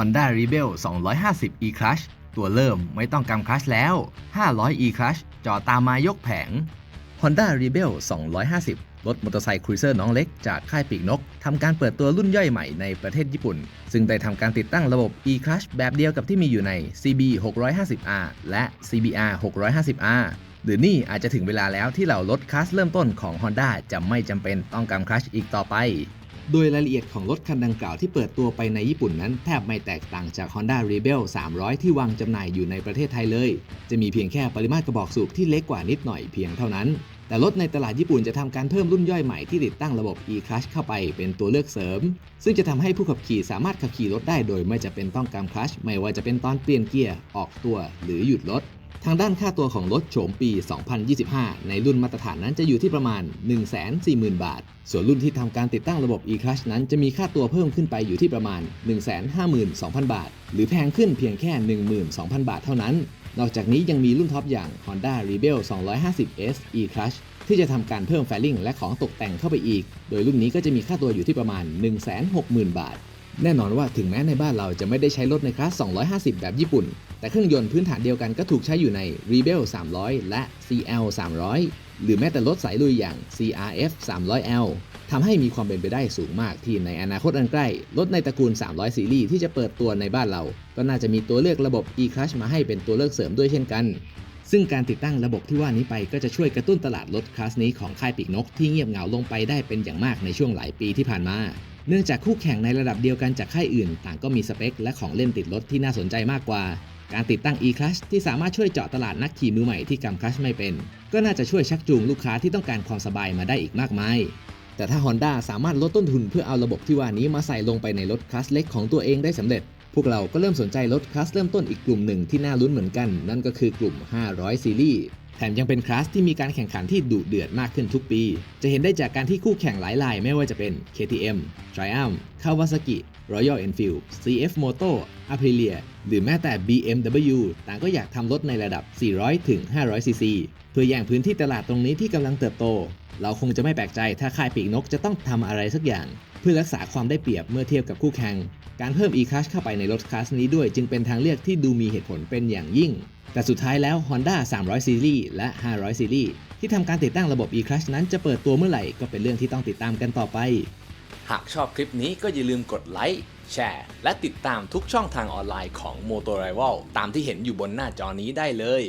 Honda Rebel 250 e-Clutch ตัวเริ่มไม่ต้องกำคลัชแล้ว 500 e-Clutch จอตามมายกแผง Honda Rebel 250 รถมอเตอร์ไซค์ครูเซอร์น้องเล็กจากค่ายปีกนกทำการเปิดตัวรุ่นย่อยใหม่ในประเทศญี่ปุ่น ซึ่งได้ทำการติดตั้งระบบ e-Clutch แบบเดียวกับที่มีอยู่ใน CB 650R และ CBR 650R หรือนี่อาจจะถึงเวลาแล้วที่เหล่ารถคลาสเริ่มต้นของ Honda จะไม่จำเป็นต้องกำคลัชอีกต่อไป โดยรายละเอียดของรถคันดังกล่าวที่เปิดตัวไปในญี่ปุ่นนั้นแทบไม่แตกต่างจาก Honda Rebel 300 ที่วางจำหน่ายอยู่ในประเทศไทยเลย จะมีเพียงแค่ปริมาตรกระบอกสูบที่เล็กกว่านิดหน่อยเพียงเท่านั้น แต่รถในตลาดญี่ปุ่นจะทำการเพิ่มรุ่นย่อยใหม่ที่ติดตั้งระบบ e-clutch เข้าไปเป็นตัวเลือกเสริม ซึ่งจะทำให้ผู้ขับขี่สามารถขับขี่รถได้โดยไม่จะเป็นต้องกำคลัชไม่ว่าจะเป็นตอนเปลี่ยนเกียร์ออกตัวหรือหยุดรถ ทางด้านค่าตัวของรถโฉมปี 2025 ในรุ่นมาตรฐานนั้นจะอยู่ที่ประมาณ 140,000 บาท ส่วนรุ่นที่ทำการติดตั้งระบบ e-clutch นั้นจะมีค่าตัวเพิ่มขึ้นไปอยู่ที่ประมาณ 152,000 บาท หรือแพงขึ้นเพียงแค่ 12,000 บาทเท่านั้น นอกจากนี้ยังมีรุ่นท็อปอย่าง Honda Rebel 250S e-clutch ที่จะทำการเพิ่มแฟลิงและของตกแต่งเข้าไปอีก โดยรุ่นนี้ก็จะมีค่าตัวอยู่ที่ประมาณ 160,000 บาท แน่นอนว่าถึงแม้ในบ้านเราจะไม่ได้ใช้รถในคลาส 250 แบบญี่ปุ่น แต่เครื่องยนต์พื้นฐานเดียวกันก็ถูกใช้อยู่ใน Rebel 300 และ CL 300 หรือแม้แต่รถสายลุยอย่าง CRF 300L ทำให้มีความเป็นไปได้สูงมากที่ในอนาคตอันใกล้ รถในตระกูล 300 ซีรีส์ที่จะเปิดตัวในบ้านเรา ก็น่าจะมีตัวเลือกระบบ e-clutch มาให้เป็นตัวเลือกเสริมด้วยเช่นกัน ซึ่งการติดตั้งระบบที่ว่านี้ไปก็จะช่วยกระตุ้นตลาดรถคลาสนี้ของค่ายปีกนกที่เงียบเหงาลงไปได้เป็นอย่างมากในช่วงหลายปีที่ผ่านมา เนื่องจากคู่แข่งในระดับเดียวกันจากค่ายอื่น ต่างก็มีสเปค และของเล่นติดรถที่น่าสนใจมากกว่า การติดตั้ง e-clutch ที่สามารถช่วยเจาะตลาดนักขี่มือใหม่ที่กำคลัชไม่เป็น ก็น่าจะช่วยชักจูงลูกค้าที่ต้องการความสบายมาได้อีกมากมายแต่ถ้า Honda สามารถลดต้นทุนเพื่อเอาระบบที่ว่านี้มาใส่ลงไปในรถคลาสเล็กของตัวเองได้สำเร็จ พวกเราก็เริ่มสนใจรถคลาสเริ่มต้นอีกกลุ่มหนึ่งที่น่าลุ้นเหมือนกัน นั่นก็คือกลุ่ม 500 ซีรีส์ แถมยังเป็นคลาสที่มีการแข่งขันที่ดุเดือดมากขึ้นทุกปี จะเห็นได้จากการที่คู่แข่งหลายรายไม่ว่าจะเป็น KTM, Triumph, Kawasaki, Royal Enfield, CF Moto, Aprilia หรือแม้แต่ BMW ต่างก็อยากทำรถในระดับ 400 ถึง 500 ซีซี เพื่อแย่งพื้นที่ตลาดตรงนี้ที่กำลังเติบโต เราคงจะไม่แปลกใจถ้าค่ายปีกนกจะต้องทำอะไรสักอย่าง เพื่อรักษาความได้เปรียบเมื่อเทียบกับคู่แข่ง การเพิ่ม e-clutch เข้าไปในรถคลาสนี้ด้วยจึงเป็นทางเลือกที่ดูมีเหตุผลเป็นอย่างยิ่ง แต่สุดท้ายแล้ว Honda 300ซีรีส์และ 500ซีรีส์ที่ทำการติดตั้งระบบ e-clutch นั้นจะเปิดตัวเมื่อไหร่ก็เป็นเรื่องที่ต้องติดตามกันต่อไป หากชอบคลิปนี้ก็อย่าลืมกดไลค์แชร์และติดตามทุกช่องทางออนไลน์ของ m o t o r i v a l ตามที่เห็นอยู่บนหน้าจอนี้ได้เลย